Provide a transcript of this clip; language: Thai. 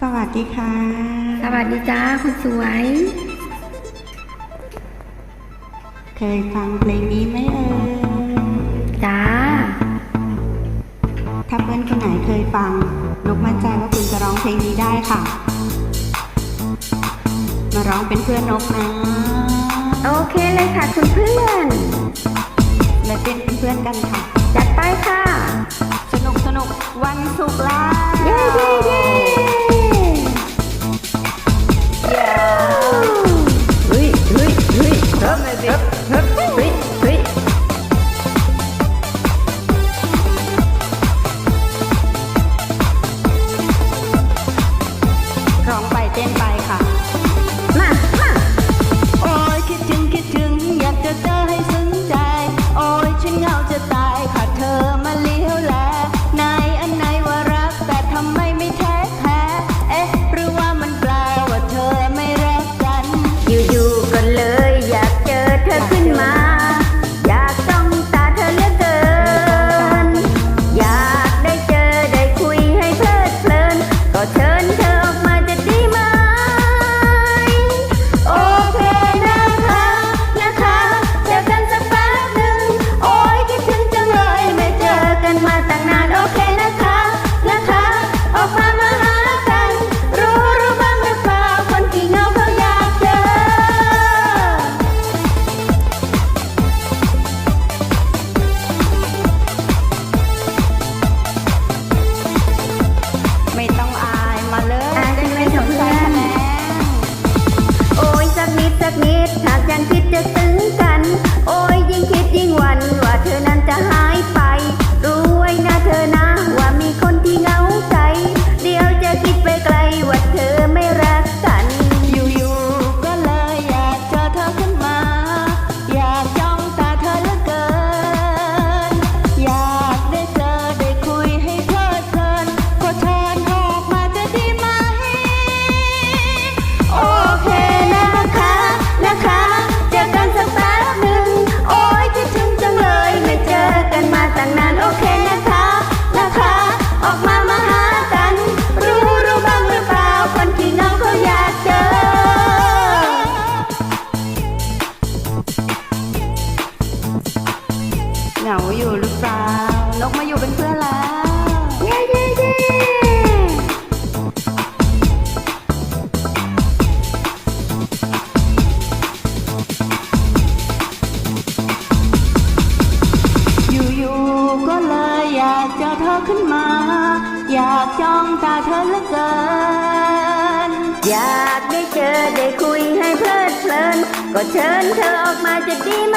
สวัสดีค่ะ สวัสดีจ้าคุณสวย เคยฟังเพลงนี้ไหมเอ่ยจ้า ถ้าเพื่อนคนไหนเคยฟังนกมั่นใจว่าคุณจะร้องเพลงนี้ได้ค่ะ มาร้องเป็นเพื่อนนกนะ โอเคเลยค่ะคุณเพื่อนและเป็นเพื่อนกันค่ะ จัดไปค่ะ สนุกสนุกวันศุกร์ล้ ดหากยังคิดจะซื้อ นกมาอยู่เป็นเพื่อนแล้วอยู่ๆก็เลยอยากจอเธอขึ้นมา อยากจ้องตาเธอเหลือเกิน อยากได้เจอได้คุยให้เพลิดเพลิน ก็เชิญเธอออกมาจะดีไหม